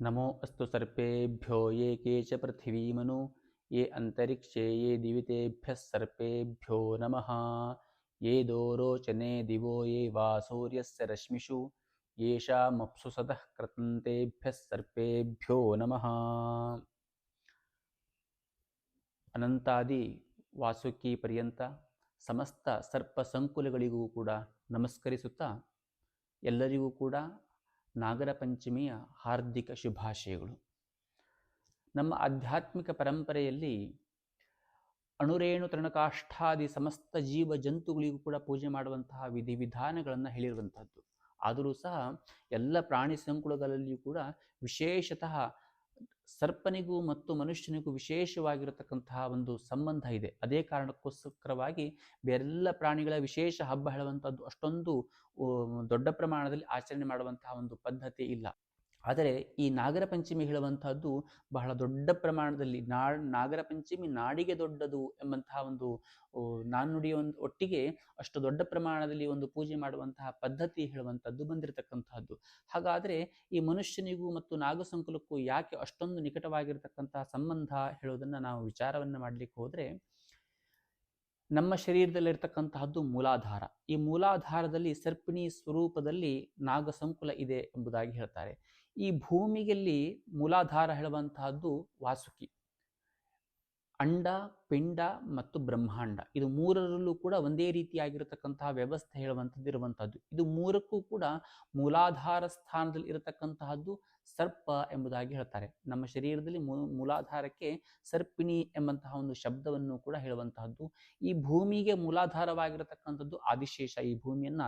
नमो अस्तु सर्पेभ्यो ये के च पृथिवीमनु ये अन्तरिक्षे ये दिवितेभ्यः सर्पेभ्यो नमः ये दोरोचने दिवो ये वा सूर्यस्य रश्मिषु येषामप्सु सतः कृतन्तेभ्यः सर्पेभ्यो नमः ಅನಂತಾದಿ ವಾಸುಕಿ ಪರ್ಯಂತ ಸಮಸ್ತ ಸರ್ಪ ಸಂಕುಲಗಳಿಗೂ ಕೂಡ ನಮಸ್ಕರಿಸುತ್ತಾ ಎಲ್ಲರಿಗೂ ಕೂಡ ನಾಗರ ಪಂಚಮಿಯ ಹಾರ್ದಿಕ ಶುಭಾಶಯಗಳು. ನಮ್ಮ ಆಧ್ಯಾತ್ಮಿಕ ಪರಂಪರೆಯಲ್ಲಿ ಅಣುರೇಣು ತೃಣಕಾಷ್ಠಾದಿ ಸಮಸ್ತ ಜೀವ ಜಂತುಗಳಿಗೂ ಕೂಡ ಪೂಜೆ ಮಾಡುವಂತಹ ವಿಧಿವಿಧಾನಗಳನ್ನು ಹೇಳಿರುವಂಥದ್ದು ಆದರೂ ಸಹ ಎಲ್ಲ ಪ್ರಾಣಿ ಸಂಕುಲಗಳಲ್ಲಿಯೂ ಕೂಡ ವಿಶೇಷತಃ ಸರ್ಪನಿಗೂ ಮತ್ತು ಮನುಷ್ಯನಿಗೂ ವಿಶೇಷವಾಗಿರತಕ್ಕಂತಹ ಒಂದು ಸಂಬಂಧ ಇದೆ. ಅದೇ ಕಾರಣಕ್ಕೋಸ್ಕರವಾಗಿ ಬೇರೆಲ್ಲ ಪ್ರಾಣಿಗಳ ವಿಶೇಷ ಹಬ್ಬ ಹೇಳುವಂಥದ್ದು ಅಷ್ಟೊಂದು ದೊಡ್ಡ ಪ್ರಮಾಣದಲ್ಲಿ ಆಚರಣೆ ಮಾಡುವಂತಹ ಒಂದು ಪದ್ಧತಿ ಇಲ್ಲ. ಆದರೆ ಈ ನಾಗರ ಪಂಚಮಿ ಹೇಳುವಂತಹದ್ದು ಬಹಳ ದೊಡ್ಡ ಪ್ರಮಾಣದಲ್ಲಿ ನಾ, ನಾಗರ ಪಂಚಮಿ ನಾಡಿಗೆ ದೊಡ್ಡದು ಎಂಬಂತಹ ಒಂದು ನಾಣ್ಣುಡಿಯ ಒಂದು ಒಟ್ಟಿಗೆ ಅಷ್ಟು ದೊಡ್ಡ ಪ್ರಮಾಣದಲ್ಲಿ ಒಂದು ಪೂಜೆ ಮಾಡುವಂತಹ ಪದ್ಧತಿ ಹೇಳುವಂಥದ್ದು ಬಂದಿರತಕ್ಕಂತಹದ್ದು. ಹಾಗಾದರೆ ಈ ಮನುಷ್ಯನಿಗೂ ಮತ್ತು ನಾಗಸಂಕುಲಕ್ಕೂ ಯಾಕೆ ಅಷ್ಟೊಂದು ನಿಕಟವಾಗಿರತಕ್ಕಂತಹ ಸಂಬಂಧ ಹೇಳುವುದನ್ನು ನಾವು ವಿಚಾರವನ್ನು ಮಾಡಲಿಕ್ಕೆ ಹೋದರೆ, ನಮ್ಮ ಶರೀರದಲ್ಲಿರ್ತಕ್ಕಂತಹದ್ದು ಮೂಲಾಧಾರ. ಈ ಮೂಲಾಧಾರದಲ್ಲಿ ಸರ್ಪಿಣಿ ಸ್ವರೂಪದಲ್ಲಿ ನಾಗಸಂಕುಲ ಇದೆ ಎಂಬುದಾಗಿ ಹೇಳ್ತಾರೆ. ಈ ಭೂಮಿಯಲ್ಲಿ ಮೂಲಾಧಾರ ಹೇಳುವಂತಹದ್ದು ವಾಸುಕಿ. ಅಂಡ, ಪಿಂಡ ಮತ್ತು ಬ್ರಹ್ಮಾಂಡ. ಇದು ಮೂರರಲ್ಲೂ ಕೂಡ ಒಂದೇ ರೀತಿಯಾಗಿರತಕ್ಕಂತಹ ವ್ಯವಸ್ಥೆ ಹೇಳುವಂಥದ್ದು ಇರುವಂಥದ್ದು. ಇದು ಮೂರಕ್ಕೂ ಕೂಡ ಮೂಲಾಧಾರ ಸ್ಥಾನದಲ್ಲಿ ಇರತಕ್ಕಂತಹದ್ದು ಸರ್ಪ ಎಂಬುದಾಗಿ ಹೇಳ್ತಾರೆ. ನಮ್ಮ ಶರೀರದಲ್ಲಿ ಮೂಲಾಧಾರಕ್ಕೆ ಸರ್ಪಿಣಿ ಎಂಬಂತಹ ಒಂದು ಶಬ್ದವನ್ನು ಕೂಡ ಹೇಳುವಂತಹದ್ದು. ಈ ಭೂಮಿಗೆ ಮೂಲಾಧಾರವಾಗಿರತಕ್ಕಂಥದ್ದು ಆದಿಶೇಷ. ಈ ಭೂಮಿಯನ್ನ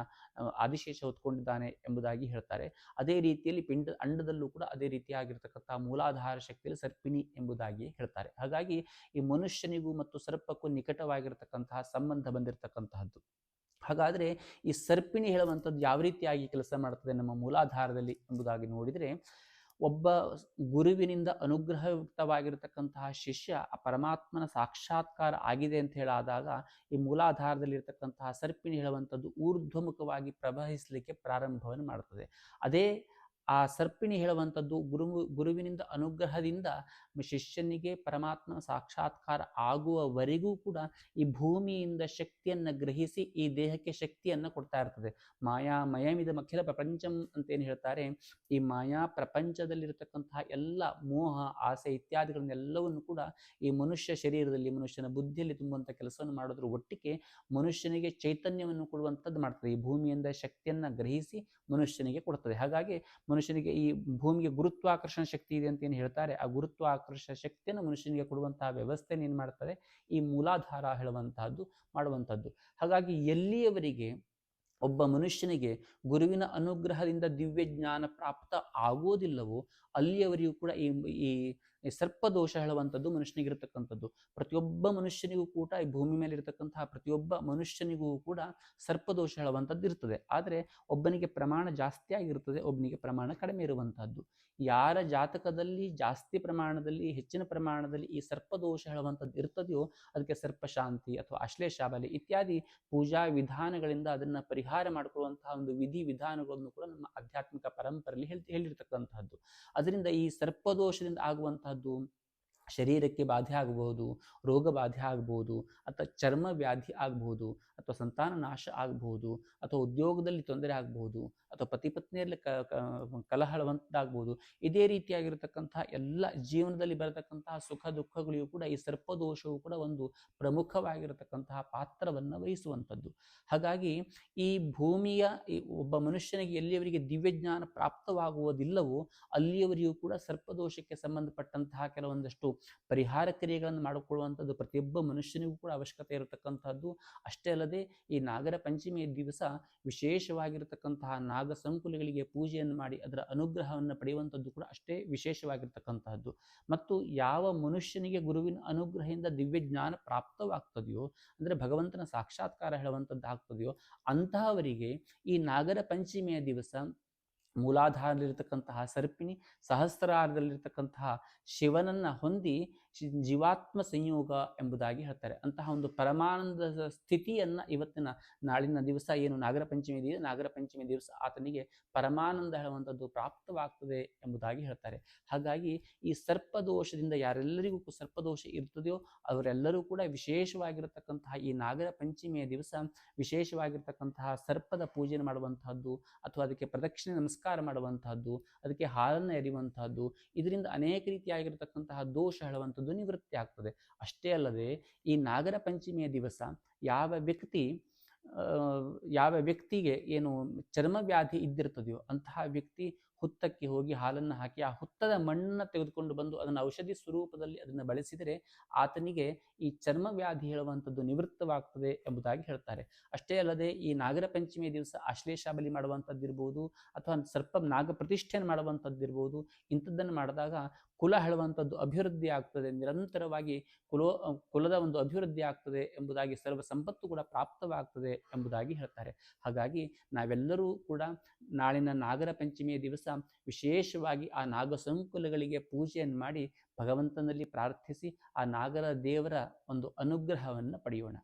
ಆದಿಶೇಷ ಹೊತ್ಕೊಂಡಿದ್ದಾನೆ ಎಂಬುದಾಗಿ ಹೇಳ್ತಾರೆ. ಅದೇ ರೀತಿಯಲ್ಲಿ ಪಿಂಡ, ಅಂಡದಲ್ಲೂ ಕೂಡ ಅದೇ ರೀತಿಯಾಗಿರ್ತಕ್ಕಂತಹ ಮೂಲಾಧಾರ ಶಕ್ತಿಯಲ್ಲಿ ಸರ್ಪಿಣಿ ಎಂಬುದಾಗಿ ಹೇಳ್ತಾರೆ. ಹಾಗಾಗಿ ಮನುಷ್ಯನಿಗೂ ಮತ್ತು ಸರ್ಪಕ್ಕೂ ನಿಕಟವಾಗಿರ್ತಕ್ಕಂತಹ ಸಂಬಂಧ ಬಂದಿರತಕ್ಕಂತಹದ್ದು. ಹಾಗಾದರೆ ಈ ಸರ್ಪಿಣಿ ಹೇಳುವಂಥದ್ದು ಯಾವ ರೀತಿಯಾಗಿ ಕೆಲಸ ಮಾಡ್ತದೆ ನಮ್ಮ ಮೂಲಾಧಾರದಲ್ಲಿ ಎಂಬುದಾಗಿ ನೋಡಿದರೆ, ಒಬ್ಬ ಗುರುವಿನಿಂದ ಅನುಗ್ರಹಯುಕ್ತವಾಗಿರತಕ್ಕಂತಹ ಶಿಷ್ಯ ಆ ಪರಮಾತ್ಮನ ಸಾಕ್ಷಾತ್ಕಾರ ಆಗಿದೆ ಅಂತ ಹೇಳಾದಾಗ ಈ ಮೂಲಾಧಾರದಲ್ಲಿರ್ತಕ್ಕಂತಹ ಸರ್ಪಿಣಿ ಹೇಳುವಂಥದ್ದು ಊರ್ಧ್ವಮುಖವಾಗಿ ಪ್ರವಹಿಸಲಿಕ್ಕೆ ಪ್ರಾರಂಭವನ್ನು ಮಾಡ್ತದೆ. ಅದೇ ಆ ಸರ್ಪಿಣಿ ಹೇಳುವಂಥದ್ದು ಗುರು ಗುರುವಿನಿಂದ ಅನುಗ್ರಹದಿಂದ ಶಿಷ್ಯನಿಗೆ ಪರಮಾತ್ಮನ ಸಾಕ್ಷಾತ್ಕಾರ ಆಗುವವರೆಗೂ ಕೂಡ ಈ ಭೂಮಿಯಿಂದ ಶಕ್ತಿಯನ್ನು ಗ್ರಹಿಸಿ ಈ ದೇಹಕ್ಕೆ ಶಕ್ತಿಯನ್ನು ಕೊಡ್ತಾ ಇರ್ತದೆ. ಮಾಯಾ ಮಯಮಿದ ಅಖಿಲ ಪ್ರಪಂಚಂ ಅಂತೇನು ಹೇಳ್ತಾರೆ, ಈ ಮಾಯಾ ಪ್ರಪಂಚದಲ್ಲಿರತಕ್ಕಂತಹ ಎಲ್ಲ ಮೋಹ, ಆಸೆ ಇತ್ಯಾದಿಗಳನ್ನೆಲ್ಲವನ್ನು ಕೂಡ ಈ ಮನುಷ್ಯ ಶರೀರದಲ್ಲಿ, ಮನುಷ್ಯನ ಬುದ್ಧಿಯಲ್ಲಿ ತುಂಬುವಂಥ ಕೆಲಸವನ್ನು ಮಾಡೋದ್ರ ಒಟ್ಟಿಗೆ ಮನುಷ್ಯನಿಗೆ ಚೈತನ್ಯವನ್ನು ಕೊಡುವಂಥದ್ದು ಮಾಡ್ತದೆ. ಈ ಭೂಮಿಯಿಂದ ಶಕ್ತಿಯನ್ನು ಗ್ರಹಿಸಿ ಮನುಷ್ಯನಿಗೆ ಕೊಡ್ತದೆ. ಹಾಗಾಗಿ ಮನುಷ್ಯನಿಗೆ ಈ ಭೂಮಿಗೆ ಗುರುತ್ವಾಕರ್ಷಣ ಶಕ್ತಿ ಇದೆ ಅಂತ ಏನು ಹೇಳ್ತಾರೆ, ಆ ಗುರುತ್ವಾಕರ್ಷಣ ಶಕ್ತಿಯನ್ನು ಮನುಷ್ಯನಿಗೆ ಕೊಡುವಂತಹ ವ್ಯವಸ್ಥೆ ಏನು ಮಾಡ್ತಾರೆ ಈ ಮೂಲಾಧಾರ ಹೇಳುವಂತಹದ್ದು ಮಾಡುವಂಥದ್ದು ಹಾಗಾಗಿ ಎಲ್ಲಿಯವರಿಗೆ ಒಬ್ಬ ಮನುಷ್ಯನಿಗೆ ಗುರುವಿನ ಅನುಗ್ರಹದಿಂದ ದಿವ್ಯ ಜ್ಞಾನ ಪ್ರಾಪ್ತ ಆಗೋದಿಲ್ಲವೋ ಅಲ್ಲಿಯವರೆಗೂ ಕೂಡ ಈ ಈ ಸರ್ಪದೋಷ ಹೇಳುವಂಥದ್ದು ಮನುಷ್ಯನಿಗಿರ್ತಕ್ಕಂಥದ್ದು ಪ್ರತಿಯೊಬ್ಬ ಮನುಷ್ಯನಿಗೂ ಕೂಡ ಈ ಭೂಮಿ ಮೇಲೆ ಇರತಕ್ಕಂತಹ ಪ್ರತಿಯೊಬ್ಬ ಮನುಷ್ಯನಿಗೂ ಕೂಡ ಸರ್ಪದೋಷ ಹೇಳುವಂಥದ್ದು ಇರ್ತದೆ ಆದರೆ ಒಬ್ಬನಿಗೆ ಪ್ರಮಾಣ ಜಾಸ್ತಿ ಆಗಿರ್ತದೆ ಒಬ್ಬನಿಗೆ ಪ್ರಮಾಣ ಕಡಿಮೆ ಇರುವಂತಹದ್ದು ಯಾರ ಜಾತಕದಲ್ಲಿ ಜಾಸ್ತಿ ಪ್ರಮಾಣದಲ್ಲಿ ಹೆಚ್ಚಿನ ಪ್ರಮಾಣದಲ್ಲಿ ಈ ಸರ್ಪದೋಷ ಹೇಳುವಂಥದ್ದು ಇರ್ತದೆಯೋ ಅದಕ್ಕೆ ಸರ್ಪಶಾಂತಿ ಅಥವಾ ಅಶ್ಲೇಷಾಬಲಿ ಇತ್ಯಾದಿ ಪೂಜಾ ವಿಧಾನಗಳಿಂದ ಅದನ್ನ ಪರಿಹಾರ ಮಾಡಿಕೊಳ್ಳುವಂತಹ ಒಂದು ವಿಧಿ ವಿಧಾನಗಳನ್ನು ಕೂಡ ನಮ್ಮ ಆಧ್ಯಾತ್ಮಿಕ ಪರಂಪರೆಯಲ್ಲಿ ಹೇಳಿ ಹೇಳಿರ್ತಕ್ಕಂತಹದ್ದು ಅದರಿಂದ ಈ ಸರ್ಪದೋಷದಿಂದ ಆಗುವಂತಹದ್ದು ಶರೀರಕ್ಕೆ ಬಾಧೆ ಆಗಬಹುದು, ರೋಗ ಬಾಧೆ ಆಗಬಹುದು, ಅಥವಾ ಚರ್ಮ ವ್ಯಾಧಿ ಆಗಬಹುದು, ಅಥವಾ ಸಂತಾನ ನಾಶ ಆಗಬಹುದು, ಅಥವಾ ಉದ್ಯೋಗದಲ್ಲಿ ತೊಂದರೆ ಆಗಬಹುದು, ಅಥವಾ ಪತಿ ಪತ್ನಿಯಲ್ಲಿ ಕಲಹಳವಂತಾಗಬಹುದು, ಇದೇ ರೀತಿಯಾಗಿರತಕ್ಕಂತಹ ಎಲ್ಲ ಜೀವನದಲ್ಲಿ ಬರತಕ್ಕಂತಹ ಸುಖ ದುಃಖಗಳಿಗೂ ಕೂಡ ಈ ಸರ್ಪದೋಷವು ಕೂಡ ಒಂದು ಪ್ರಮುಖವಾಗಿರತಕ್ಕಂತಹ ಪಾತ್ರವನ್ನು ವಹಿಸುವಂಥದ್ದು. ಹಾಗಾಗಿ ಈ ಭೂಮಿಯ ಒಬ್ಬ ಮನುಷ್ಯನಿಗೆ ಎಲ್ಲಿಯವರಿಗೆ ದಿವ್ಯಜ್ಞಾನ ಪ್ರಾಪ್ತವಾಗುವುದಿಲ್ಲವೋ ಅಲ್ಲಿಯವರಿಗೂ ಕೂಡ ಸರ್ಪದೋಷಕ್ಕೆ ಸಂಬಂಧಪಟ್ಟಂತಹ ಕೆಲವೊಂದಷ್ಟು ಪರಿಹಾರ ಕ್ರಿಯೆಗಳನ್ನು ಮಾಡಿಕೊಳ್ಳುವಂಥದ್ದು ಪ್ರತಿಯೊಬ್ಬ ಮನುಷ್ಯನಿಗೂ ಕೂಡ ಅವಶ್ಯಕತೆ ಇರತಕ್ಕಂಥದ್ದು. ಅಷ್ಟೇ ಅಲ್ಲದೆ ಈ ನಾಗರ ಪಂಚಮಿಯ ದಿವಸ ವಿಶೇಷವಾಗಿರತಕ್ಕಂತಹ ನಾಗ ಸಂಕುಲಗಳಿಗೆ ಪೂಜೆಯನ್ನು ಮಾಡಿ ಅದರ ಅನುಗ್ರಹವನ್ನು ಪಡೆಯುವಂಥದ್ದು ಕೂಡ ಅಷ್ಟೇ ವಿಶೇಷವಾಗಿರ್ತಕ್ಕಂತಹದ್ದು. ಮತ್ತು ಯಾವ ಮನುಷ್ಯನಿಗೆ ಗುರುವಿನ ಅನುಗ್ರಹದಿಂದ ದಿವ್ಯ ಜ್ಞಾನ ಪ್ರಾಪ್ತವಾಗ್ತದೆಯೋ, ಅಂದರೆ ಭಗವಂತನ ಸಾಕ್ಷಾತ್ಕಾರ ಹೇಳುವಂಥದ್ದು ಆಗ್ತದೆಯೋ ಅಂತಹವರಿಗೆ ಈ ನಾಗರ ಪಂಚಮಿಯ ದಿವಸ ಮೂಲಾಧಾರದಲ್ಲಿರ್ತಕ್ಕಂತಹ ಸರ್ಪಿಣಿ ಸಹಸ್ರಾರದಲ್ಲಿರ್ತಕ್ಕಂತಹ ಶಿವನನ್ನ ಹೊಂದಿ ಜೀವಾತ್ಮ ಸಂಯೋಗ ಎಂಬುದಾಗಿ ಹೇಳ್ತಾರೆ. ಅಂತಹ ಒಂದು ಪರಮಾನಂದದ ಸ್ಥಿತಿಯನ್ನು ಇವತ್ತಿನ ನಾಳಿನ ದಿವಸ ಏನು ನಾಗರ ಪಂಚಮಿ ದಿವಸ, ನಾಗರ ಪಂಚಮಿ ದಿವಸ ಆತನಿಗೆ ಪರಮಾನಂದ ಹೇಳುವಂಥದ್ದು ಪ್ರಾಪ್ತವಾಗ್ತದೆ ಎಂಬುದಾಗಿ ಹೇಳ್ತಾರೆ. ಹಾಗಾಗಿ ಈ ಸರ್ಪದೋಷದಿಂದ ಯಾರೆಲ್ಲರಿಗೂ ಸರ್ಪದೋಷ ಇರ್ತದೆಯೋ ಅವರೆಲ್ಲರೂ ಕೂಡ ವಿಶೇಷವಾಗಿರತಕ್ಕಂತಹ ಈ ನಾಗರ ಪಂಚಮಿಯ ದಿವಸ ವಿಶೇಷವಾಗಿರ್ತಕ್ಕಂತಹ ಸರ್ಪದ ಪೂಜೆ ಮಾಡುವಂತಹದ್ದು ಅಥವಾ ಅದಕ್ಕೆ ಪ್ರದಕ್ಷಿಣೆ ನಮಸ್ಕಾರ ಮಾಡುವಂತಹದ್ದು, ಅದಕ್ಕೆ ಹಾಲನ್ನು ಎರೆಯುವಂತಹದ್ದು, ಇದರಿಂದ ಅನೇಕ ರೀತಿಯಾಗಿರತಕ್ಕಂತಹ ದೋಷ ಹೇಳುವಂಥದ್ದು ನಿವೃತ್ತಿ ಆಗ್ತದೆ. ಅಷ್ಟೇ ಅಲ್ಲದೆ ಈ ನಾಗರ ಪಂಚಮಿಯ ದಿವಸ ಯಾವ ವ್ಯಕ್ತಿ ಯಾವ ವ್ಯಕ್ತಿಗೆ ಏನು ಚರ್ಮವ್ಯಾಧಿ ಇದ್ದಿರ್ತದೆಯೋ ಅಂತಹ ವ್ಯಕ್ತಿ ಹುತ್ತಕ್ಕೆ ಹೋಗಿ ಹಾಲನ್ನು ಹಾಕಿ ಆ ಹುತ್ತದ ಮಣ್ಣನ್ನು ತೆಗೆದುಕೊಂಡು ಬಂದು ಅದನ್ನು ಔಷಧಿ ಸ್ವರೂಪದಲ್ಲಿ ಅದನ್ನು ಬಳಸಿದರೆ ಆತನಿಗೆ ಈ ಚರ್ಮವ್ಯಾಧಿ ಹೇಳುವಂಥದ್ದು ನಿವೃತ್ತವಾಗ್ತದೆ ಎಂಬುದಾಗಿ ಹೇಳ್ತಾರೆ. ಅಷ್ಟೇ ಅಲ್ಲದೆ ಈ ನಾಗರ ಪಂಚಮಿಯ ದಿವಸ ಆಶ್ಲೇಷ ಬಲಿ ಮಾಡುವಂಥದ್ದಿರ್ಬೋದು ಅಥವಾ ಸರ್ಪ ನಾಗ ಪ್ರತಿಷ್ಠೆಯನ್ನು ಮಾಡುವಂಥದ್ದಿರ್ಬೋದು ಇಂಥದ್ದನ್ನು ಮಾಡಿದಾಗ ಕುಲ ಹೇಳುವಂಥದ್ದು ಅಭಿವೃದ್ಧಿ ಆಗ್ತದೆ, ನಿರಂತರವಾಗಿ ಕುಲೋ, ಕುಲದ ಒಂದು ಅಭಿವೃದ್ಧಿ ಆಗ್ತದೆ ಎಂಬುದಾಗಿ ಸರ್ವ ಸಂಪತ್ತು ಕೂಡ ಪ್ರಾಪ್ತವಾಗ್ತದೆ ಎಂಬುದಾಗಿ ಹೇಳ್ತಾರೆ. ಹಾಗಾಗಿ ನಾವೆಲ್ಲರೂ ಕೂಡ ನಾಳಿನ ನಾಗರ ಪಂಚಮಿಯ ದಿವಸ ವಿಶೇಷವಾಗಿ ಆ ನಾಗ ಸಂಕುಲಗಳಿಗೆ ಪೂಜೆಯನ್ನು ಮಾಡಿ ಭಗವಂತನಲ್ಲಿ ಪ್ರಾರ್ಥಿಸಿ ಆ ನಾಗರ ದೇವರ ಒಂದು ಅನುಗ್ರಹವನ್ನು ಪಡೆಯೋಣ.